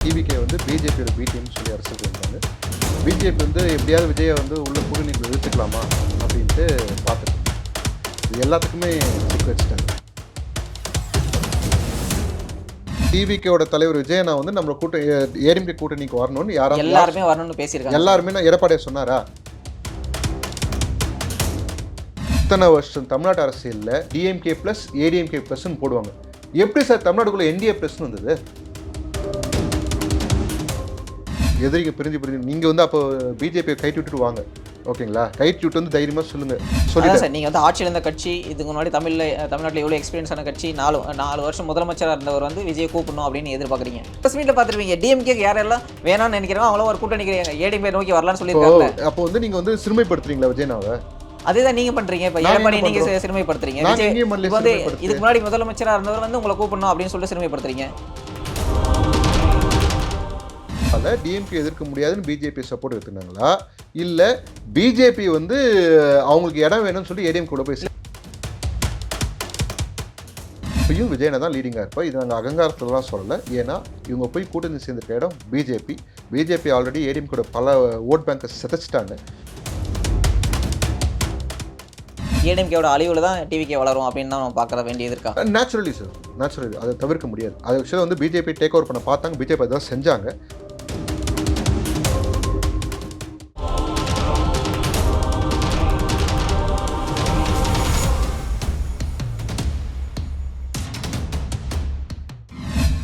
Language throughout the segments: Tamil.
டிவிகே வந்து பிஜேபியோட பி டீம்னு சொல்லி அரசு பண்ணிட்டாங்க பிஜேபி வந்து எப்படியாவது விஜயை வந்து உள்ள கூட்டணிக்குள்ள இழுத்துக்கலாமா அப்படின்ட்டு பார்த்துட்டு இது எல்லாத்துக்குமே சிக்க வச்சுட்டாங்க டிவிகேவோட தலைவர் விஜயனா வந்து நம்ம கூட்ட ஏடிஎம்கே கூட்டணிக்கு வரணும்னு யாராவது எல்லாருமே வரணும்னு பேசியிருக்காங்க. எல்லாருமே நான் எடப்பாடியை சொன்னாரா? இத்தனை வருஷம் தமிழ்நாட்டு அரசியலில் டிஎம்கே ப்ளஸ் ஏடிஎம்கே ப்ளஸ்ன்னு போடுவாங்க. எப்படி சார் தமிழ்நாட்டுக்குள்ள என்டிஏ ப்ளஸ்னு வந்தது? எதிரிங்க பிரிஞ்சு பிரிஞ்சு நீங்க வந்து அப்போ பிஜேபியை கைட்டு விட்டுட்டு வாங்க. ஓகேங்களா? கைட்டு விட்டு வந்து தைரியமா சொல்லுங்க. சொல்லி சார் நீங்க வந்து ஆட்சியில் இருந்த கட்சி இதுக்கு முன்னாடி தமிழ்ல தமிழ்நாட்டில் எவ்வளோ எக்ஸ்பீரியன்ஸான கட்சி நாலு நாலு வருஷம் முதலமைச்சராக இருந்தவர் வந்து விஜய் கூப்பிடணும் அப்படின்னு எதிர்பார்க்குறீங்க. ப்ரெஸ் மீட்டில் பார்த்துருப்பீங்க டிஎம்கே யாரெல்லாம் வேணாம்னு நினைக்கிறோம் அவங்களும் ஒரு கூட்டணி ஏடிஎம்கே நோக்கி வரலாம்னு சொல்லியிருக்காங்க அப்போ வந்து நீங்க வந்து சிறுமைப்படுத்துறீங்களா விஜயனாவை? அதேதான் நீங்க பண்றீங்க இப்போ எடப்பாடி நீங்க சிறுமைப்படுத்துறீங்க. வந்து. இதுக்கு முன்னாடி முதலமைச்சராக இருந்தவர் வந்து உங்களை கூப்பிடணும் அப்படின்னு சொல்லிட்டு சிறுமைப்படுத்துறீங்க. அதில் டிஎம்கே எதிர்க்க முடியாதுன்னு பிஜேபி சப்போர்ட் எடுத்துனாங்களா இல்ல பிஜேபி வந்து அவங்களுக்கு இடம் வேணும்னு சொல்லி ஏடிஎம் கூட போய் இப்பயும் விஜயனை தான் லீடிங்காக இருப்பா. இது நாங்கள் அகங்காரத்துலலாம் சொல்லலை. ஏன்னா இவங்க போய் கூட்டணி சேர்ந்துருக்க இடம் பிஜேபி பிஜேபி ஆல்ரெடி ஏடிஎம் கூட பல ஓட் பேங்கை சிதைச்சிட்டாங்க. ஏடிஎம்கேவோட அழிவுல தான் டிவிகே வளரும் அப்படின்னு தான் நம்ம பார்க்க வேண்டியது இருக்கா? நேச்சுரலி சார் நேச்சுரலி அதை தவிர்க்க முடியாது. அது ஆக்சுவலாக வந்து பிஜேபி டேக் ஓவர் பண்ண பார்த்தாங்க. பிஜேபி அதான் செஞ்சாங்க.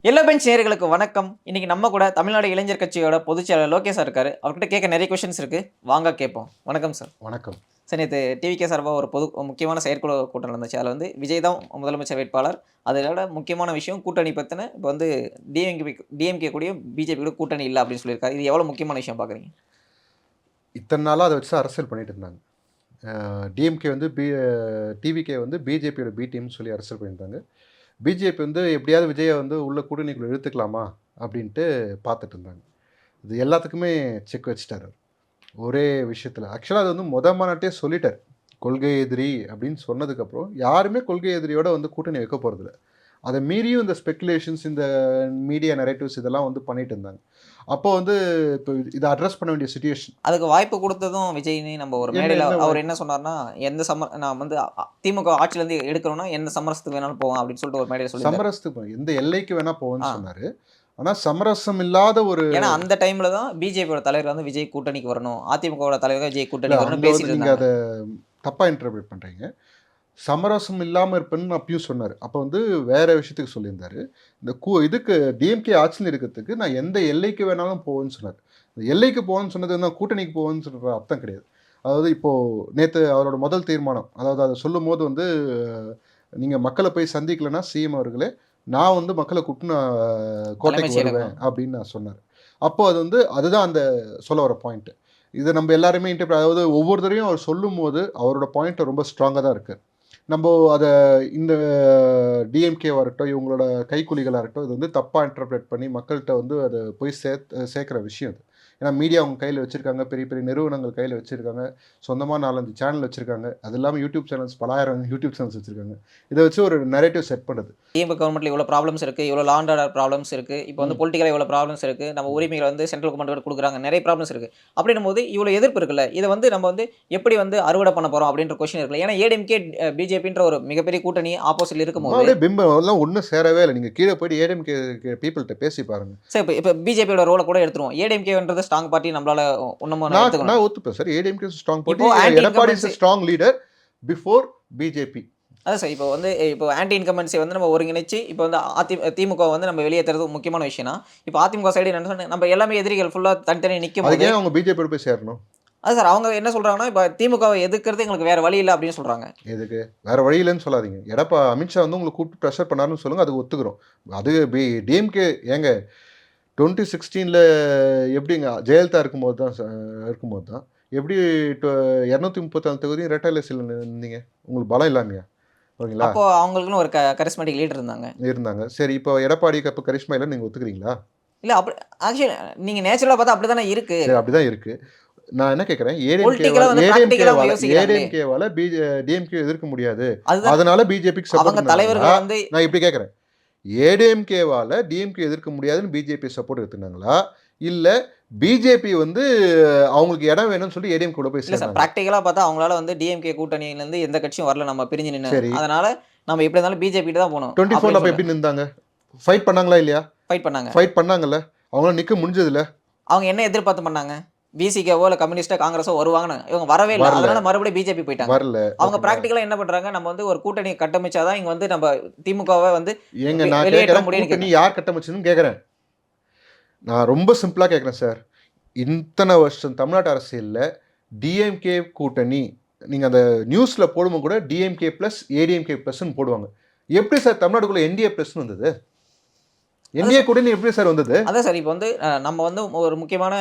எல்லா பெஞ்ச் நேயர்களுக்கு வணக்கம். இன்னைக்கு நம்ம கூட தமிழ்நாடு இளைஞர் கட்சியோட பொதுச் செயலாளர் லோகேஷ் சார் இருக்காரு. அவர்கிட்ட கேட்க நிறைய கொஷின்ஸ் இருக்கு. வாங்க கேட்போம். வணக்கம் சார் வணக்கம். சார் நேற்று டிவிகே சார்பாக ஒரு பொது முக்கியமான செயற்குழு கூட்டம் நடந்துச்சு. அதில் வந்து விஜய் தான் முதலமைச்சர் வேட்பாளர். அதோட முக்கியமான விஷயம் கூட்டணி பற்றின இப்போ வந்து டிஎம்கே டிஎம்கே கூடய பிஜேபி கூட கூட்டணி இல்லை அப்படின்னு சொல்லியிருக்காரு. இது எவ்வளோ முக்கியமான விஷயம் பார்க்குறீங்க இத்தனை நாளாக அதை வச்சு அரசியல் பண்ணிட்டு இருந்தாங்க. டிஎம்கே வந்து பி டிவிகே வந்து பிஜேபியோட பி டீம்னு சொல்லி அரசியல் பண்ணியிருந்தாங்க. பிஜேபி வந்து எப்படியாவது விஜயை வந்து உள்ள கூட்டணிக்குள்ள இழுத்துக்கலாமா அப்படின்ட்டு பார்த்துட்டு இருந்தாங்க. இது எல்லாத்துக்குமே செக் வச்சுட்டாரு ஒரே விஷயத்தில். ஆக்சுவலாக அது வந்து மொதல் மாநாட்டே சொல்லிட்டார். கொள்கை எதிரி அப்படின்னு சொன்னதுக்கப்புறம் யாருமே கொள்கை எதிரியோட வந்து கூட்டணி வைக்க போகிறதில்ல அதை மீறியும் இந்த ஸ்பெக்குலேஷன்ஸ் இந்த மீடியா நெரேட்டிவ்ஸ் இதெல்லாம் வந்து பண்ணிட்டு இருந்தாங்க. அப்போ வந்து இப்போ இதை அட்ரஸ் பண்ண வேண்டிய சுச்சுவேஷன் அதுக்கு வாய்ப்பு கொடுத்ததும் விஜய்னு நம்ம ஒரு மேடையில் அவர் என்ன சொன்னார்னா எந்த சம நான் வந்து திமுக ஆட்சியிலேருந்து எடுக்கணும்னா எந்த சமரசத்துக்கு வேணாலும் போவோம் அப்படின்னு சொல்லிட்டு ஒரு மேடையில் சொல்லி சமரசத்துக்கு எந்த எல்லைக்கு வேணா போவேன்னு ஆ. சொன்னாரு. ஆனா சமரசம் இல்லாத ஒரு ஏன்னா அந்த டைம்ல தான் பிஜேபியோட தலைவர் வந்து விஜய் கூட்டணிக்கு வரணும். அதிமுகவோட தலைவர் விஜய் கூட்டணிக்கு வரணும் பேசிட்டு நீங்க இருந்தாங்க. அதை தப்பா இன்டர்பிரேட் பண்றீங்க. சமரசம் இல்லாம இருப்பேன்னு அப்பயும் சொன்னாரு. அப்ப வந்து வேற விஷயத்துக்கு சொல்லியிருந்தாரு. இந்த கூ இதுக்கு டிஎம்கே ஆட்சியில் இருக்கிறதுக்கு நான் எந்த எல்லைக்கு வேணாலும் போவேன்னு சொன்னார். இந்த எல்லைக்கு போவேன்னு சொன்னது என்ன கூட்டணிக்கு போவேன்னு சொல்ற அர்த்தம் கிடையாது. அதாவது இப்போ நேத்து அவரோட முதல் தீர்மானம் அதாவது அதை சொல்லும் போது வந்து நீங்க மக்களை போய் சந்திக்கலைன்னா சிஎம் அவர்களே நான் வந்து மக்களை கூப்பிட்டு நான் கோட்டைக்கு. வருவேன் அப்படின்னு நான் சொன்னார். அப்போ அது வந்து அதுதான் அந்த சொல்ல வர பாயிண்ட் இதை நம்ம எல்லாருமே இன்டர்பிரட் அதாவது ஒவ்வொரு தடவையும் அவர் சொல்லும் போது அவரோட பாயிண்ட் ரொம்ப ஸ்ட்ராங்காக தான் இருக்கு. நம்ம அதை இந்த டிஎம்கேவாக இருக்கட்டும் இவங்களோட கைக்கூலிகளாக இருக்கட்டும் இது வந்து தப்பாக இன்டர்பிரேட் பண்ணி மக்கள்கிட்ட வந்து அதை போய் சேர்த்து சேர்க்குற விஷயம் அது. ஏன்னா மீடியா அவங்க கையில் வச்சுருக்காங்க. பெரிய பெரிய நிறுவனங்கள் கையில் வச்சுருக்காங்க. சொந்தமாக நாலஞ்சு சேனல் வச்சுருக்காங்க. அது இல்லாமல் யூடியூப் சேனல்ஸ் பலாயிரம் யூடியூப் சேனல்ஸ் வச்சுருக்காங்க. இதை வச்சு ஒரு நரேட்டிவ் செட் பண்ணுது திமுக கவர்மெண்ட்ல இவ்வளோ ப்ராப்ளம்ஸ் இருக்கு. இவ்வளோ லாண்ட் ஆர்டர் ப்ராப்ளம்ஸ் இருக்கு. இப்போ வந்து பொலிட்டிக்கலாக இவ்வளோ ப்ராப்ளம்ஸ் இருக்கு. நம்ம உரிமைகளை வந்து சென்ட்ரல் கவர்மெண்ட் கொடுக்குறாங்க. நிறைய ப்ராப்ளம்ஸ் இருக்கு. அப்படின்னும் போது இவ்வளோ எதிர்ப்பு இருக்குல்ல? இதை வந்து நம்ம வந்து எப்படி வந்து அறுவடை பண்ண போறோம் அப்படின்ற கொஸ்டின் இருக்குல்ல? ஏன்னா ஏடிஎம்கே பிஜேபின்ற ஒரு மிகப்பெரிய கூட்டணி ஆப்போசிட்ல இருக்கும்போது அப்படியே பிம்பம். எல்லாம் ஒன்றும் சேரவே இல்லை. நீங்கள் கீழே போயிட்டு ஏடிஎம்கே பீப்புள்கிட்ட பேசி பாருங்க. சரி இப்போ இப்போ பிஜேபியோட ரோலை கூட எடுத்துருவோம். ஏடிஎம்கேன்றது ஸ்ட்ராங் பார்ட்டி நம்மளால இன்னமும் நான் ஒத்துப்பேன் sir. ADMK strong anti Edappadi incumbency- strong leader before BJP அதான் சார் இப்போ வந்து இப்போ ஆன்டி இன்கம்பன்சி வந்து நம்ம ஒருங்கிணைச்சு இப்போ வந்து அதி திமுக வந்து நம்ம வெளியேற்றுறது முக்கியமான விஷயம்னா இப்போ அதிமுக சைடு என்ன சொன்னா, நம்ம எல்லாமே எதிரிகள் ஃபுல்லாக தனித்தனி நிற்கும் போது அவங்க பிஜேபி போய் சேரணும்? அது சார் அவங்க என்ன சொல்றாங்கன்னா இப்போ திமுகவை எதிர்க்கிறது எங்களுக்கு வேற வழி இல்லை அப்படின்னு சொல்றாங்க. எதுக்கு? வேற வழி இல்லைன்னு சொல்லாதீங்க. எடப்பா அமித்ஷா வந்து உங்களை கூப்பிட்டு ப்ரெஷர் பண்ணாருன்னு சொல்லுங்க அதுக்கு ஒத்துக்கிறோம். அது டிஎம்கே ஏங்க டுவெண்ட்டி சிக்ஸ்டீனில் எப்படிங்க? ஜெயலலிதா இருக்கும்போது தான் இருக்கும்போது தான். எப்படி இரநூத்தி முப்பத்தாலு தொகுதியும் ரெட்டாலேசியில் இருந்தீங்க உங்களுக்கு பலம் இல்லாமையா ஓகேங்களா? அப்போ அவங்களுக்குன்னு ஒரு கரிஸ்மெட்டிக் லீடர் இருந்தாங்க. இருந்தாங்க. சரி இப்போ எடப்பாடிக்கு அப்போ கரிஷ்மா இல்லை நீங்கள் ஒத்துக்கிறீங்களா? இல்ல அப்படி ஆக்சுவலி நீங்க நேச்சுரலா பார்த்தா அப்படி தானே இருக்கு. சரி அப்படிதான் இருக்கு. நான் என்ன கேட்குறேன். ஏடிஎம்கேவால பிஜே டிஎம்கே எதிர்க்க முடியாது. அதனால பிஜேபிக்கு அவங்க சப்போர்ட் தலைவர்கள் வந்து நான் இப்படி கேட்குறேன். ஏடிஎம்கேவால் டிஎம்கே எதிர்க்க முடியாதுன்னு பிஜேபி சப்போர்ட் எடுத்துனாங்களா இல்லை பிஜேபி வந்து அவங்களுக்கு இடம் வேணும்னு சொல்லி ஏடிஎம் கூட போய் சார் சேர்ந்தாங்க ப்ராக்டிக்கலா பார்த்தா அவங்களால வந்து டிஎம்கே கூட்டணியில இருந்து எந்த கட்சியும் வரல நம்ம பிரிஞ்சு நின்று அதனால நம்ம எப்படி இருந்தாலும் பிஜேபி தான் போகணும். டுவெண்ட்டி ஃபோரில் அப்போ எப்படி நின்றாங்க? ஃபைட் பண்ணாங்களா இல்லையா? ஃபைட் பண்ணாங்க. ஃபைட் பண்ணாங்கல்ல? அவங்களால நிற்க முடிஞ்சதில்ல? அவங்க என்ன எதிர்பார்த்து பண்ணாங்க? பிசிகேவோ இல்ல கம்யூனிஸ்டோ காங்கிரஸோ வருவாங்கன்னு இவங்க வரவே இல்லை. அதனால மறுபடியும் பிஜேபி போயிட்டாங்க. வரல. அவங்க ப்ராக்டிக்கலா என்ன பண்றாங்க? நம்ம வந்து ஒரு கூட்டணி கட்டமைச்சாதான் இங்க வந்து நம்ம திமுகவை வந்து ஏங்க நான் வெளியேற்ற யார் கட்டமைச்சுன்னு கேட்குறேன். நான் ரொம்ப சிம்பிளாக கேட்குறேன் சார் இத்தனை வருஷம் தமிழ்நாட்டு அரசியலில் டிஎம்கே கூட்டணி நீங்கள் அந்த நியூஸில் போடும்போது கூட டிஎம்கே ப்ளஸ் ஏடிஎம்கே ப்ளஸ்ன்னு போடுவாங்க. எப்படி சார் தமிழ்நாட்டுக்குள்ள என்டிஏ ப்ளஸ்னு வந்தது? என்டிஏ கூட்டணி எப்படி சார் வந்தது? அதான் சார் இப்போ வந்து நம்ம வந்து ஒரு முக்கியமான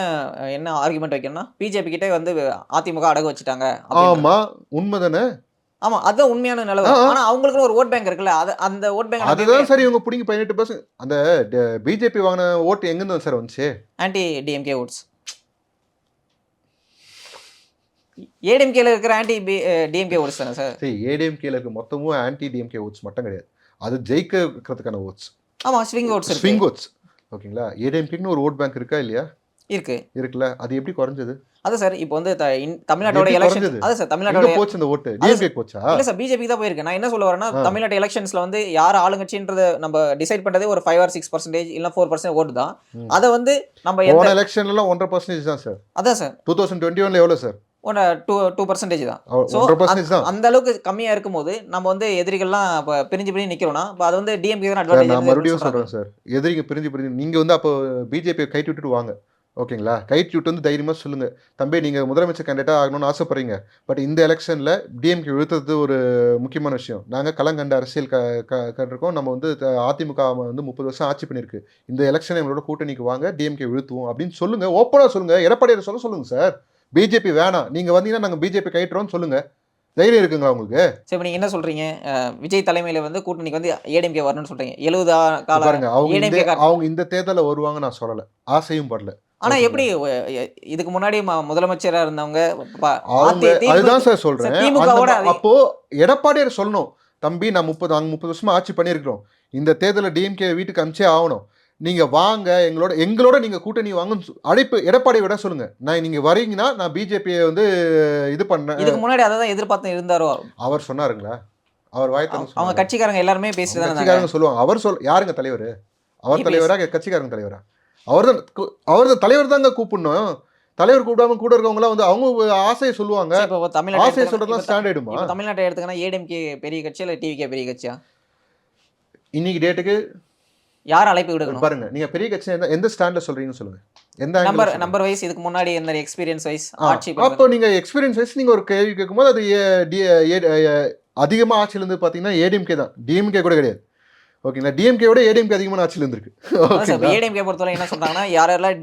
என்ன ஆர்குமெண்ட் வைக்கணும்னா பிஜேபி கிட்டே வந்து அதிமுக அடகு வச்சுட்டாங்க ஆமா உண்மைதானே ஆமா அதுதான் உண்மையான நிலவு. ஆனா அவங்களுக்கு ஒரு ஓட் பேங்க் இருக்குல்ல அது அந்த ஓட் பேங்க் அதுதான் சார் இவங்க பிடிங்கி பதினெட்டு பர்சன்ட் அந்த பிஜேபி வாங்கின ஓட்டு எங்கேருந்து சார் வந்துச்சு? ஆன்டி டிஎம்கே ஓட்ஸ் ஏடிஎம்கேல இருக்கிற ஆன்டி டிஎம்கே ஓட்ஸ் தானே சார்? சரி ஏடிஎம்கேல இருக்க மொத்தமும் ஆன்டி டிஎம்கே ஓட்ஸ் மட்டும் கிடையாது. அது ஜெயிக்கிறதுக்கான ஓட்ஸ் ஆமா ஸ்விங் ஓட்ஸ் ஸ்விங் ஓட்ஸ் ஓகேங்களா? ஏடிஎம்கேன்னு ஒரு ஓட் பேங்க் இருக்கா இல்லையா? இருக்கு. இருக்குல்ல. அது எப்படி குறைஞ்சது? அது சார் இப்போ வந்து தமிழ்நாட்டோட எலெக்ஷன் குறைஞ்சது? அது சார் தமிழ்நாட்டோட போச்சு அந்த ஓட்டு டிஎம்கே போச்சா? இல்ல சார் பிஜேபி தான் போயிருக்கு. நான் என்ன சொல்ல வரேன்னா. தமிழ்நாட்டு எலெக்ஷன்ஸ்ல வந்து யார் ஆளுங்கட்சின்றத நம்ம டிசைட் பண்றதே ஒரு ஃபைவ் ஆர் சிக்ஸ் பர்சன்டேஜ் இல்ல ஃபோர் பர்சன்ட் ஓட்டு தான். அதை வந்து நம்ம எலெக்ஷன்லாம் ஒன்றரை பர்சன்டேஜ் தான் சார். அதான் சார். டூ தௌசண்ட் டுவெண்ட்டி ஒன்ல எவ்வளோ சார்? ஒன்று டூ டூ பர்சன்டேஜ் தான். ஸோ அந்த அளவுக்கு கம்மியா இருக்கும்போது நம்ம வந்து எதிரிகள்லாம் இப்போ பிரிஞ்சு பிரிஞ்சு நிக்கிறோம்னா இப்போ அது வந்து டிஎம்கே தான் சார் நான் மறுபடியும் அட்வான்டேஜ் சொல்றேன் சார். எதிரிங்க பிரிஞ்சு பிரிஞ்சு நீங்க வந்து அப்போ பிஜேபி கைட்டு விட்டுட்டு வாங்க. ஓகேங்களா? கைட்டு விட்டு வந்து தைரியமா சொல்லுங்க. தம்பி நீங்க முதலமைச்சர் கேண்டிடேட்டா ஆகணும்னு ஆசைப்படுறீங்க. பட் இந்த எலெக்ஷன்ல டிஎம்கே இழுத்தது ஒரு முக்கியமான விஷயம். நாங்க களங்கண்ட அரசியல் க க- கண்டிருக்கோம். நம்ம வந்து அதிமுக வந்து முப்பது வருஷம் ஆட்சி பண்ணியிருக்கு. இந்த எலெக்ஷன் எங்களோட கூட்டணிக்கு வாங்க டிஎம்கே இழுத்துவோம் அப்படின்னு சொல்லுங்க. ஓப்பனா சொல்லுங்க. எடப்பாடியார் சொல்ல சொல்லுங்க சார். பிஜேபி வேணாம். நீங்க வந்தீங்கன்னா நாங்க பிஜேபி கைட்டுறோம்னு சொல்லுங்க. தைரியம் இருக்குங்களா உங்களுக்கு? சரி இப்போ நீங்க என்ன சொல்றீங்க? விஜய் தலைமையில வந்து கூட்டணிக்கு வந்து ஏடிஎம்கே வரணும்னு சொல்றீங்க. எழுபது கால பாருங்க அவங்க அவங்க இந்த தேர்தலில் வருவாங்க நான் சொல்லல. ஆசையும் படல. ஆனா? எப்படி இதுக்கு முன்னாடி முதலமைச்சரா இருந்தவங்க அதுதான் சார் சொல்றேன் அப்போ எடப்பாடியார் சொல்லணும். தம்பி நான் முப்பது நாங்கள் முப்பது வருஷமா ஆட்சி பண்ணியிருக்கிறோம். இந்த தேர்தலில் டிஎம்கே வீட்டுக்கு அனுப்பிச்சே ஆகணும். நீங்க வாங்க எங்களோட எங்களோட நீங்க கூட்டணி வாங்கன்னு அழைப்பு எடப்பாடி விட சொல்லுங்க. நான் நீங்க வரீங்கன்னா நான் பிஜேபியை வந்து இது பண்ணேன் இதுக்கு முன்னாடி அதை தான் எதிர்பார்த்து இருந்தாரோ? அவர் சொன்னாருங்களா? அவர் வாய் அவங்க-? கட்சிக்காரங்க எல்லாருமே இருந்தாங்க. கட்சிக்காரங்க சொல்லுவாங்க. அவர் சொல் யாருங்க தலைவர்? அவர். தலைவரா கட்சிக்காரங்க தலைவரா? அவர் தான் அவர் தான் தலைவர் தாங்க கூப்பிடணும். தலைவர் கூப்பிடாம கூட இருக்கவங்களாம் வந்து அவங்க ஆசையை சொல்லுவாங்க. இப்போ தமிழ்நாட்டை ஆசையை இப்போ ஸ்டாண்ட் இப்போ தமிழ்நாட்டை எடுத்துக்கனா ஏடிஎம்கே பெரிய கட்சியா இல்லை டிவிகே பெரிய கட்சியா? இன்னைக்கு டேட்டுக்கு யார் அழைப்பு விடுக்கணும் பாருங்க நீங்க பெரிய கட்சி எந்த எந்த ஸ்டாண்ட்ல சொல்றீங்கன்னு சொல்லுங்க எந்த நம்பர். நம்பர் வைஸ் இதுக்கு முன்னாடி இந்த எக்ஸ்பீரியன்ஸ் வைஸ் ஆட்சி. அப்போ நீங்க எக்ஸ்பீரியன்ஸ் வைஸ் நீங்க ஒரு கேள்வி கேட்கும்போது அது ஏ- டி- ஏ- ஏ- அதிகமா ஆட்சியில இருந்து பாத்தீங்கன்னா ஏடிஎம்கே தான் டிஎம்கே கூட கிடையாது ஓகேங்களா டிஎம்கே விட ஏடிஎம்கே அதிகமான ஆட்சியில இருந்திருக்கு ஏடிஎம்கே பொறுத்தவரை என்ன சொல்றாங்கன்னா யார் யாரெல்லாம்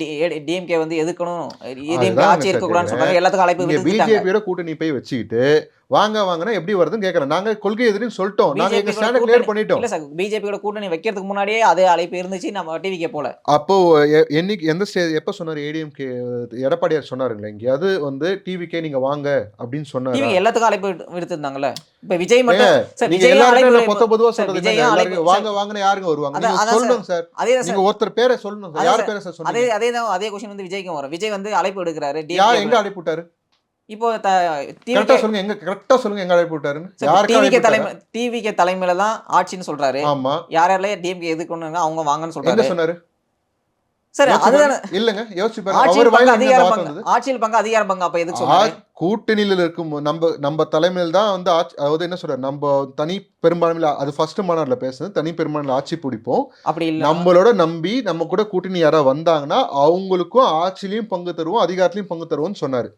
டிஎம்கே வந்து எதுக்கணும் ஏடிஎம்கே ஆட்சி இருக்கக்கூடாதுன்னு சொல்றாங்க. எல்லாத்துக்கும் அழைப்பு பிஜேபியோட கூட்டணி போய் வச்சுக்கிட்டு வாங்க வாங்கன்னா எப்படி வருதுன்னு கேக்குறேன் நாங்க கொள்கை எதிரின்னு சொல்லிட்டோம். நாங்க எங்க BJP ஸ்டாண்ட கூட கிளியர் பண்ணிட்டோம். இல்ல சார் பிஜேபியோட கூட்டணி வைக்கிறதுக்கு முன்னாடியே அதே அழைப்பு இருந்துச்சு. நம்ம டிவிகே போல. அப்போ என்னைக்கு எந்த ஸ்டே எப்ப சொன்னாரு? ஏடிஎம்கே எடப்பாடியார் சொன்னாருங்களா எங்கேயாவது வந்து டிவிக்கே நீங்க வாங்க அப்படின்னு சொன்னாரு? எல்லாத்துக்கும் அழைப்பு விடு- விடுத்திருந்தாங்கல்ல? இப்ப விஜய் மட்டும் சார் நீங்க விஜயும் எல்லாருமே அழைப்பு நான் பொத்த பொதுவா சார், சொல்றது வாங்க வாங்கன்னு யாருங்க வருவாங்க? சொல்லணும் சார். அதே தான் சார். நீங்க ஒருத்தர் பேரை சொல்லணும் யார். பேரை சார். அதே அதே தான் அதே கொஸ்டின் வந்து விஜய்க்கும் வரும். விஜய் வந்து அழைப்பு எடுக்கிறாரு யார் எங்க அழைப்பு விட்டாரு? இப்போ கரெக்டா சொல்லுங்க எங்க கரெக்டா சொல்லுங்க எங்க அழைப்பு விட்டாருன்னு. டிவிகே தலைமை? டிவிகே தலைமையில தான் ஆட்சின்னு சொல்றாரு. ஆமா. யார் யாரெல்லாம் டிஎம்கே எதுக்குன்னு அவங்க வாங்கன்னு சொல்றாரு. சொன்னாரு? சார் அதுதானே. இல்லங்க யோசிச்சு பாருங்க. ஆட்சியில் அவர் பங்கு வாயில என்ன அதிகார வார்த்தை பங்கு வந்தது ஆட்சியில் பங்கு அதிகார பங்கு அப்ப எதுக்கு சொல்றாரு கூட்டணியில இருக்கும் நம்ம நம்ம தலைமையில் தான் வந்து ஆட்சி அதாவது என்ன சொல்ற நம்ம தனி பெரும்பான்மையில அது ஃபர்ஸ்ட் மாநாடுல பேசுனது தனி பெரும்பான்மையில ஆட்சி பிடிப்போம். அப்படி இல்ல. நம்மளோட நம்பி நம்ம கூட கூட்டணி யாராவது வந்தாங்கன்னா அவங்களுக்கும் ஆட்சிலையும் பங்கு தருவோம் அதிகாரத்திலையும் பங்கு தருவோம்னு சொன்னாரு.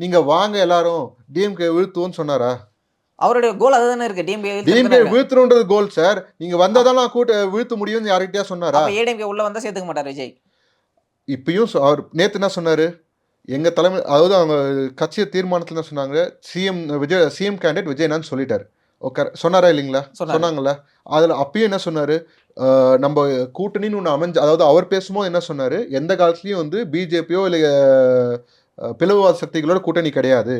நீங்க வாங்க எல்லாரும் டிஎம்கே வீழ்த்துவோம்னு சொன்னாரா? அவருடைய கோல் அதுதானே இருக்கு டிஎம்கே டிஎம்கே வீழ்த்தணுன்றது கோல் சார் நீங்க வந்தாதான் நான் கூட்ட வீழ்த்த முடியும்னு யார்கிட்டயா சொன்னாரா? ஏடிஎம்கே உள்ள வந்தா சேர்த்துக்க மாட்டார் விஜய். இப்பயும் அவர் நேத்து என்ன சொன்னாரு? எங்க தலைமை அதாவது அவங்க கட்சி தீர்மானத்துல என்ன சொன்னாங்க? சிஎம் விஜய் சிஎம் கேண்டிடேட் விஜயனான்னு சொல்லிட்டாரு. ஓகே சொன்னாரா இல்லைங்களா. சொன்னாங்கல்ல. அதுல அப்பயும் என்ன சொன்னாரு? நம்ம கூட்டணின்னு ஒன்று அமைஞ்சு அதாவது அவர் பேசும்போது என்ன சொன்னாரு? எந்த காலத்துலயும் வந்து பிஜேபியோ இல்லை பிளவுவாத சக்திகளோட கூட்டணி கிடையாது.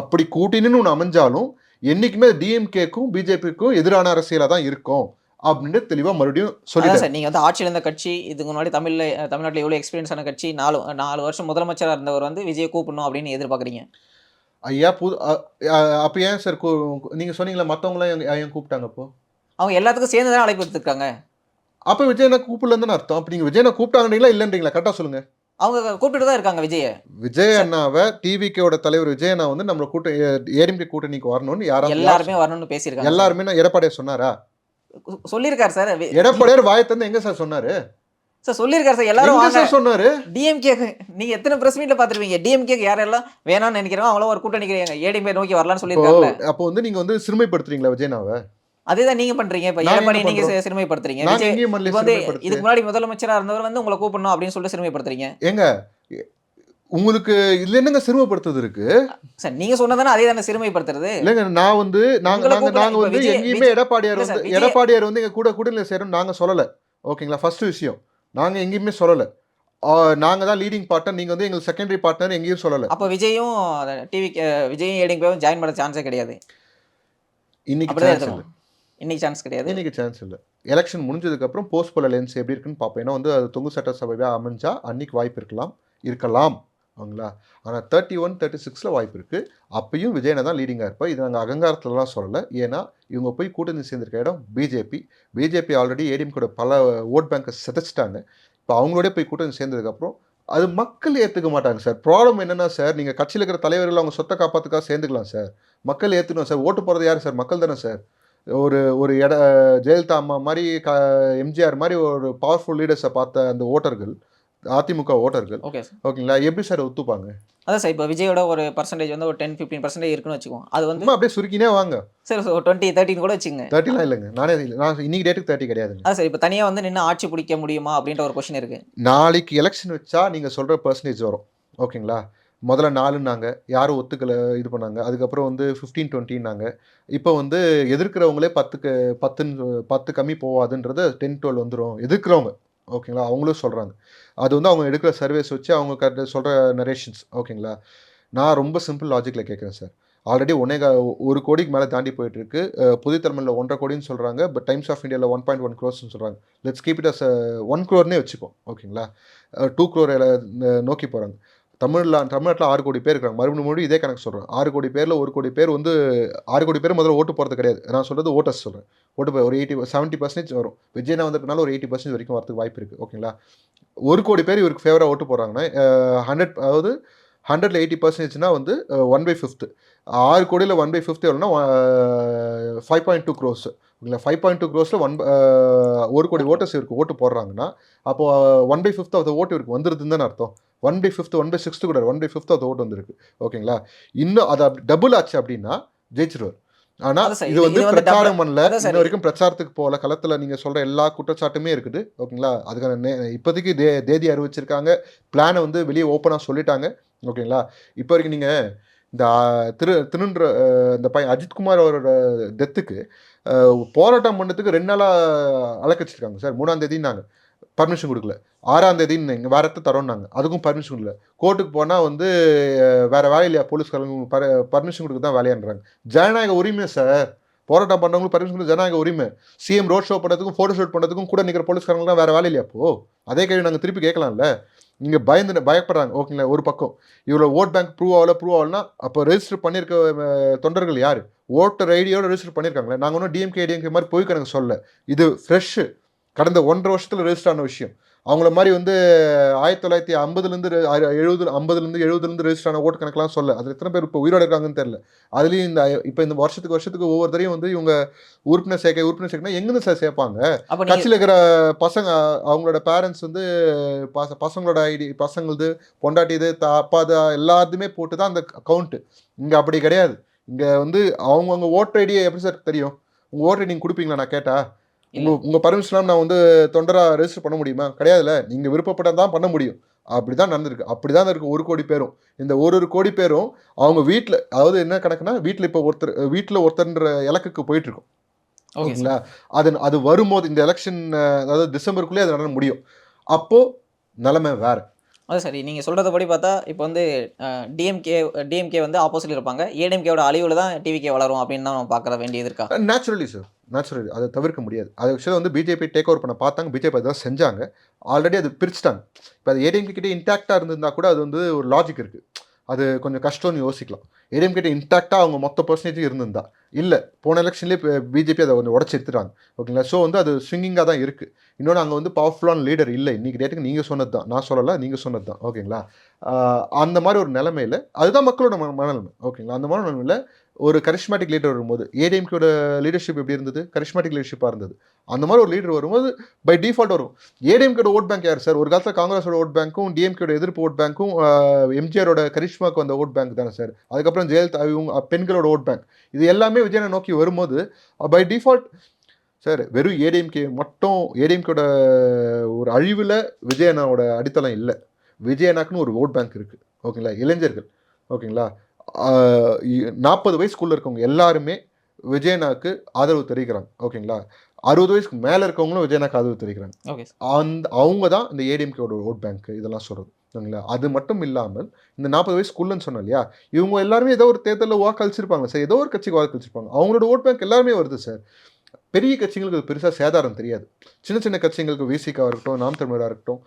அப்படி கூட்டணின்னு ஒன்று அமைஞ்சாலும் என்னைக்குமே டிஎம்கேக்கும் பிஜேபிக்கும் எதிரான அரசியலாக தான் இருக்கும் அப்படின்னு தெளிவாக மறுபடியும் சொல்லிட்டாரு. சார் நீங்கள் வந்து ஆட்சியில் இருந்த கட்சி இதுக்கு முன்னாடி தமிழில் தமிழ்நாட்டில் எவ்வளோ எக்ஸ்பீரியன்ஸ் ஆன கட்சி நாலு நாலு வருஷம் முதலமைச்சராக இருந்தவர் வந்து விஜயை கூப்பிடணும் அப்படின்னு எதிர்பார்க்குறீங்க? ஐயா புது அப்போ ஏன் சார் நீங்கள் சொன்னீங்களா மற்றவங்களாம் ஏன் கூப்பிட்டாங்க அப்போ? அவங்க எல்லாத்துக்கும் சேர்ந்து தான் அழைப்பு எடுத்துருக்காங்க அப்போ விஜயனா கூப்பிடலன்னு அர்த்தம். அப்போ நீங்கள் விஜயனா கூப்பிட்டாங்கன்றீங்களா இல்லைன்றீங்களா? கரெக்டாக சொல்லுங்க. அவங்க கூப்பிட்டு தான் இருக்காங்க விஜயை. விஜய் அண்ணாவை டிவிக்கோட தலைவர் விஜய் அண்ணா வந்து நம்மள கூட்ட ஏடிஎம்கே கூட்டணிக்கு வரணும்னு யாராவது எல்லாருமே வரணும்னு பேசியிருக்காங்க. எல்லாருமே நான் எடப்பாடியார் சொன்னாரா? சொல்லியிருக்காரு சார். எடப்பாடியார் வாயை தந்து எங்க சார் சொன்னாரு? சார் சொல்லியிருக்காரு சார். எல்லாரும் சார் சொன்னாரு? டிஎம்கே நீங்க எத்தனை பிரஸ் மீட்ல பாத்துருப்பீங்க டிஎம்கே யாரெல்லாம் வேணாம்னு நினைக்கிறோம் அவங்களும் ஒரு கூட்டணி ஏடிஎம்கே நோக்கி வரலாம்னு சொல்லியிருக்காங்க. அப்போ வந்து நீங்க வந்து சிறுமைப்படுத்துறீங்களா விஜயனாவை அதேதான் நீங்க பண்றீங்க. இப்ப எடப்பாடி நீங்க சிறுமைப்படுத்துறீங்க. வந்து. இதுக்கு முன்னாடி முதலமைச்சரா இருந்தவர் வந்து உங்களை கூப்பிடணும் அப்படின்னு சொல்லிட்டு சிறுமைப்படுத்துறீங்க. ஏங்க உங்களுக்கு இதுல என்னங்க சிறுமைப்படுத்துறது இருக்கு? சார் நீங்க சொன்னதானே அதே தானே சிறுமைப்படுத்துறது? இல்லைங்க நான் வந்து நாங்க நாங்க. நாங்க வந்து எங்கேயுமே எடப்பாடியார் வந்து எடப்பாடியார் வந்து எங்க கூட கூட்டணியில் சேரும் நாங்க சொல்லல. ஓகேங்களா? ஃபர்ஸ்ட் விஷயம். நாங்க எங்கேயுமே சொல்லல. நாங்க தான் லீடிங் பார்ட்னர் நீங்க வந்து எங்களுக்கு செகண்டரி பார்ட்னர் எங்கேயும் சொல்லல. அப்ப விஜயும் டிவி விஜயும் ஏடிஎம்கேவும் ஜாயின் பண்ண சான்ஸே கிடையாது. இன்னைக்கு சான்ஸ் இன்னைக்கு சான்ஸ் கிடையாது. இன்னைக்கு சான்ஸ் இல்லை. எலெக்ஷன் முடிஞ்சதுக்கப்புறம் போஸ்ட் போல லென்ஸ் எப்படி இருக்குன்னு பார்ப்போம். ஏன்னா வந்து அது தொங்கு சட்டசபையாக அமைஞ்சா அன்னைக்கு வாய்ப்பு இருக்கலாம் இருக்கலாம். அவங்களா ஆனால் தேர்ட்டி ஒன் தேர்ட்டி சிக்ஸில் வாய்ப்பு இருக்குது அப்பயும் விஜயனை தான் லீடிங்காக இருப்பா. இது நாங்கள் அகங்காரத்துலலாம் சொல்லலை. ஏன்னா இவங்க போய் கூட்டணி சேர்ந்திருக்க இடம் பிஜேபி பிஜேபி ஆல்ரெடி ஏடிஎம் கூட பல ஓட் பேங்கை சிதைச்சிட்டாங்க. இப்போ அவங்களோட போய் கூட்டணி சேர்ந்ததுக்கப்புறம் அது மக்கள் ஏற்றுக்க மாட்டாங்க சார் ப்ராப்ளம் என்னென்னா சார் நீங்கள் கட்சியில் இருக்கிற தலைவர்கள் அவங்க சொத்தை காப்பாற்றுக்காக சேர்ந்துக்கலாம் சார் மக்கள் ஏற்றுக்கணும் சார் ஓட்டு போகிறது யார் சார் மக்கள் தானே சார் ஒரு ஒரு இட ஜெயலலிதா அம்மா மாதிரி க எம்ஜிஆர் மாதிரி ஒரு பவர்ஃபுல் லீடர்ஸை பார்த்த அந்த ஓட்டர்கள் அதிமுக ஓட்டர்கள். ஓகே சார் ஓகேங்களா? எப்படி சார் ஒத்துப்பாங்க? அதான் சார் இப்போ விஜயோட ஒரு பர்சன்டேஜ் வந்து ஒரு டென் ஃபிஃப்டீன் பர்சன்டேஜ் இருக்குன்னு வச்சுக்கோங்க. அது வந்து அப்படியே சுருக்கினே வாங்க. சரி டுவெண்ட்டி தேர்ட்டின் கூட வச்சுங்க தேர்ட்டிலாம் இல்லைங்க. நானே இல்லை. நான் இன்னைக்கு டேட்டுக்கு தேர்ட்டி கிடையாதுங்க. அதான் சார் இப்போ தனியாக வந்து நின்று ஆட்சி பிடிக்க முடியுமா அப்படின்ற ஒரு கொஷின் இருக்கு. நாளைக்கு எலெக்ஷன் வச்சா நீங்கள் சொல்கிற பர்சன்டேஜ் வரும். ஓகேங்களா? முதல்ல நாலுன்னாங்க. யாரும் ஒத்துக்கலை இது பண்ணாங்க. அதுக்கப்புறம் வந்து ஃபிஃப்டீன் டுவெண்ட்டின்னாங்க இப்போ வந்து எதிர்க்கிறவங்களே பத்துக்கு பத்துன்னு பத்து கம்மி போகாதுன்றத டென் டுவெல் வந்துடும் எதிர்க்கிறவங்க. ஓகேங்களா? அவங்களும் சொல்கிறாங்க அது வந்து அவங்க எடுக்கிற சர்வேஸ் வச்சு அவங்க கரெக்டாக சொல்கிற நரேஷன்ஸ் ஓகேங்களா? நான் ரொம்ப சிம்பிள் லாஜிக்கில் கேட்குறேன் சார் ஆல்ரெடி ஒன்னே ஒரு கோடிக்கு மேலே தாண்டி போயிட்டுருக்கு. புது தலைமையில் ஒன்றரை கோடின்னு சொல்கிறாங்க பட் டைம்ஸ் ஆஃப் இந்தியாவில் ஒன் பாயிண்ட் ஒன் க்ரோர்ஸ்னு சொல்கிறாங்க let's keep it as one க்ரோர்னே வச்சுப்போம். ஓகேங்களா? டூ க்ரோர் நோக்கி போகிறாங்க தமிழ்ல தமிழ்நாட்டில் ஆறு கோடி பேர் இருக்காங்க. மறுபடியும் மறுபடியும் இதே கணக்கு சொல்கிறேன் ஆறு கோடி பேரில் ஒரு கோடி பேர் வந்து ஆறு கோடி பேர் முதல்ல ஓட்டு போகிறது கிடையாது. நான் சொல்கிறது ஓட்டர்ஸ் சொல்கிறேன் ஓட்டு போய் ஒரு எயிட்டி செவன்ட்டி பர்சன்டேஜ் வரும். விஜயனா வந்ததுனால ஒரு எயிட்டி பர்சன்டேஜ் வரைக்கும் வரதுக்கு வாய்ப்பு இருக்குது ஓகேங்களா? ஒரு கோடி பேர் இவருக்கு ஃபேவராக ஓட்டு போடுறாங்கன்னா ஹண்ட்ரட் அதாவது ஹண்ட்ரட்ல எயிட்டி பர்சன்டேஜ்னா வந்து ஒன் பை ஃபிஃப்த்து ஆறு கோடியில் ஒன் பை ஃபிஃப்த் எவ்வளோனா ஃபைவ் பாயிண்ட் டூ க்ரோஸ் ஓகேங்களா? ஃபைவ் பாயிண்ட் டூ க்ரோஸில் ஒன் ஒரு கோடி ஓட்டர்ஸ் இவருக்கு ஓட்டு போடுறாங்கன்னா அப்போது one by fifth of the vote இவருக்கு வந்துருதுன்னு தானே அர்த்தம். One by fifth one by sixth கூட one by fifth of the vote வந்திருக்கு. ஓகேங்களா? இன்னும் அது டபுள் ஆச்சு அப்படின்னா ஜெயிச்சிருவார். அது சரி. இது வந்து பிரச்சாரம் பண்ணல. இன்ன வரைக்கும் பிரச்சாரத்துக்கு போகல. களத்தில் நீங்கள் சொல்கிற எல்லா குற்றச்சாட்டுமே இருக்குது. ஓகேங்களா? அதுக்கான இப்போதைக்கு தே தேதி அறிவிச்சிருக்காங்க. பிளானை வந்து வெளியே ஓப்பனாக சொல்லிட்டாங்க. ஓகேங்களா? இப்போ வரைக்கும் நீங்கள் இந்த திரு திருன்ற இந்த பையன் அஜித்குமார் அவரோட டெத்துக்கு போராட்டம் பண்ணதுக்கு ரெண்டு நாளாக அலக்கச்சிருக்காங்க சார் மூணாம் தேதினாங்க பர்மிஷன் கொடுக்கல. ஆறாம் தேதி இங்கே வாரத்தை இடத்த தரோன்னாங்க. அதுக்கும் பர்மிஷன் கொடுக்கல. கோர்ட்டுக்கு போனால் வந்து வேறு வேற வேலை இல்லையா? போலீஸ்காரங்க பர்மிஷன் கொடுக்க தான் வேலையான்றாங்க. ஜனநாயக உரிமை சார் போராட்டம் பண்ணவங்களுக்கு பர்மிஷன் கொடுக்க ஜனநாயக உரிமை. சிஎம் ரோட் ஷோ பண்ணுறதுக்கும் ஃபோட்டோ ஷூட் பண்ணுறதுக்கும் கூட நிற்கிற போலீஸ்காரங்களாம் வேற வேலை இல்லையா அப்போ அதே கேள்வி நாங்கள் திருப்பி கேட்கலாம்ல. இங்கே பயந்து பயப்படுறாங்க. ஓகேங்களா ஒரு பக்கம். இவ்வளோ ஓட் பேங்க் ப்ரூவ் ஆகல ப்ரூவ் ஆகலனா அப்போ ரெஜிஸ்டர் பண்ணியிருக்க தொண்டர்கள் யார்? ஓட்டர் ஐடியோட ரெஜிஸ்டர் பண்ணியிருக்காங்களே நாங்கள் ஒன்றும் டிஎம்கே டிஎம்கே மாதிரி போய் கணக்கு சொல்ல இது ஃப்ரெஷ்ஷு கடந்த ஒன்றரை வருஷத்தில் ரெஜிஸ்டர் ஆன விஷயம். அவங்கள மாதிரி வந்து ஆயிரத்தி தொள்ளாயிரத்தி ஐம்பதுலேருந்து எழுபது ஐம்பதுலேருந்து எழுபதுலேருந்து ரெஜிஸ்டர் ஆன ஓட்டு கணக்கெலாம் சொல்ல அதில் எத்தனை பேர் இப்போ உயிரோட இருக்காங்கன்னு தெரியல. அதுலேயும் இந்த இப்போ இந்த வருஷத்துக்கு வருஷத்துக்கு ஒவ்வொருத்தரையும் வந்து இவங்க உறுப்பினர் சேர்க்க உறுப்பினர் சேர்க்கணும் எங்கேருந்து சார் சேர்ப்பாங்க? கட்சியில் இருக்கிற பசங்க அவங்களோட பேரண்ட்ஸ் வந்து பச பசங்களோட ஐடி பசங்களது பொண்டாட்டிது த அப்பாது எல்லாத்தையுமே போட்டு தான் அந்த கவுண்ட்டு இங்கே அப்படி கிடையாது. இங்கே வந்து அவங்கவுங்க ஓட்டர் ஐடியை எப்படி சார் தெரியும்? உங்கள் ஓட்டர் ஐடி நீங்கள் கொடுப்பீங்களா? நான் கேட்டா? இல்ல. உங்கள் உங்கள் பர்மிஷன் நான் வந்து தொண்டராக ரெஜிஸ்டர் பண்ண முடியுமா? கிடையாதுல்ல. நீங்கள் விருப்பப்பட்டால் தான் பண்ண முடியும். அப்படி தான் நடந்திருக்கு. அப்படி தான் இருக்கு. ஒரு கோடி பேரும். இந்த ஒரு ஒரு கோடி பேரும் அவங்க வீட்டில் அதாவது என்ன கணக்குனா வீட்டில் இப்போ ஒருத்தர் வீட்டில் ஒருத்தர்ன்ற இலக்குக்கு போயிட்டு இருக்கும் ஓகே சார் ஓகேங்களா அது அது வரும்போது இந்த எலெக்ஷன் அதாவது டிசம்பருக்குள்ளே அது நடன முடியும். அப்போ நிலைமை வேற. அது சரி. நீங்கள் சொல்கிறத பார்த்தா இப்போ வந்து டிஎம்கே டிஎம்கே வந்து ஆப்போசிட் இருப்பாங்க. ஏடிஎம்கேவோட அழிவில் தான் டிவிகே வளரும் அப்படின்னு தான் நம்ம பார்க்க வேண்டியது இருக்கா? நேச்சுரலி சார் நேச்சுரல் அதை தவிர்க்க முடியாது. அது விஷயம் வந்து பிஜேபி டேக் ஓவர் பண்ண பார்த்தாங்க. பிஜேபி அதான் செஞ்சாங்க. ஆல்ரெடி அது பிரிச்சுட்டாங்க. இப்போ அது ஏடிஎம்கே கிட்டே இன்டாக்டாக இருந்திருந்தால் கூட அது வந்து ஒரு லாஜிக் இருக்குது அது கொஞ்சம் கஷ்டம்னு யோசிக்கலாம். ஏடிஎம் கிட்டே இன்டாக்டாக அவங்க மொத்த பர்சன்டேஜ் இருந்திருந்தா. இல்லை போன எலெக்ஷன்லேயே பிஜேபி அதை கொஞ்சம் உடச்சி எடுத்துட்டாங்க. ஓகேங்களா ஸோ வந்து அது ஸ்விங்கிங்காக தான் இருக்குது இன்னொன்று அங்கே வந்து பவர்ஃபுல்லான லீடர் இல்லை. இன்றைக்கி டேட்டுக்கு நீங்கள் சொன்னது தான். நான் சொல்லலை நீங்கள் சொன்னது தான். ஓகேங்களா அந்த மாதிரி ஒரு நிலமையில் அதுதான் மக்களோட மனநிலைமை. ஓகேங்களா அந்த மாதிரி நிலைமையில் ஒரு கரிஷ்மேட்டிக் லீடர் வரும்போது ஏடிஎம்கேட லீடர்ஷிப் எப்படி இருந்தது? கரிஷ்மேட்டிக் லீடர்ஷிப்பாக இருந்தது. அந்த மாதிரி ஒரு லீடர் வரும்போது பை டிஃபால்ட் வரும். ஏடிஎம்கேட ஓட் பேங்க் யார் சார் ஒரு காலத்தில் காங்கிரஸோட ஓட் பேங்க்கும் டிஎம்கேட எதிர்ப்பு ஓட் பேங்க்கும் எம்ஜிஆரோட கரிஷ்மாக்கு வந்த ஓட் பேங்க் தானே சார் அதுக்கப்புறம் ஜெயலலிதா இவங்க பெண்களோட ஓட் பேங்க் இது எல்லாமே விஜயனை நோக்கி வரும்போது பை டிஃபால்ட் சார் வெறும் ஏடிஎம்கே மட்டும் ஏடிஎம்கேட ஒரு அழிவில் விஜயனோட அடித்தளம் இல்லை. விஜயனாக்குன்னு ஒரு ஓட் பேங்க் இருக்குது ஓகேங்களா? இளைஞர்கள். ஓகேங்களா? நாற்பது வயசுக்குள்ளே இருக்கவங்க எல்லாருமே விஜயனாக்கு ஆதரவு தெரிவிக்கிறாங்க. ஓகேங்களா? அறுபது வயசுக்கு மேலே இருக்கவங்களும் விஜயனாக்கு ஆதரவு தெரிவிக்கிறாங்க. ஓகே அந்த அவங்க தான் இந்த ஏடிஎம்கேவோட ஓட் பேங்க் இதெல்லாம் சொல்கிறது ஓகேங்களா? அது மட்டும் இல்லாமல் இந்த நாற்பது வயசுக்குள்ளன்னு சொன்னோம் இல்லையா? இவங்க எல்லாருமே ஏதோ ஒரு தேர்தலில் வாக்களிச்சிருப்பாங்க சார் ஏதோ ஒரு கட்சிக்கு வாக்களிச்சிருப்பாங்க அவங்களோட ஓட் பேங்க் எல்லாருமே வருது சார். பெரிய கட்சிங்களுக்கு அது பெருசாக சேதாரம் தெரியாது. சின்ன சின்ன கட்சிங்களுக்கு விசிகாவாக இருக்கட்டும் நாம் தமிழராக இருக்கட்டும்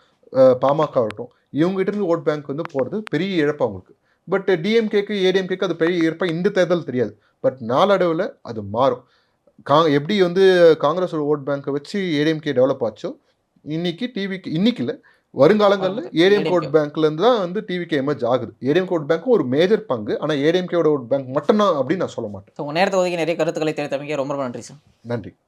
பாமக இருக்கட்டும் இவங்ககிட்ட இருந்து ஓட் பேங்க் வந்து போகிறது பெரிய இழப்பு அவங்களுக்கு. பட் டிஎம்கேக்கு ஏடிஎம்கேக்கு அது பெரிய இழப்பாக இந்த தேர்தல் தெரியாது. பட் நாளடைவில் அது மாறும். கா எப்படி வந்து காங்கிரஸோட ஓட் பேங்க்கை வச்சு ஏடிஎம்கே டெவலப் ஆச்சோ இன்னைக்கு டிவிக்கு இன்னைக்கு இல்லை வருங்காலங்களில் ஏடிஎம் கோட் பேங்க்ல இருந்து தான் வந்து டிவிக்கு எமர்ஜ் ஆகுது. ஏடிஎம் கோட் பேங்க்கும் ஒரு மேஜர் பங்கு. ஆனால் ஏடிஎம்கேவோட ஓட் பேங்க் மட்டும்தான் அப்படின்னு நான் சொல்ல மாட்டேன். உங்கள் நேரத்தை ஒதுக்கி நிறைய கருத்துக்களை தெரிவித்தமைக்கு ரொம்ப ரொம்ப நன்றி சார் நன்றி.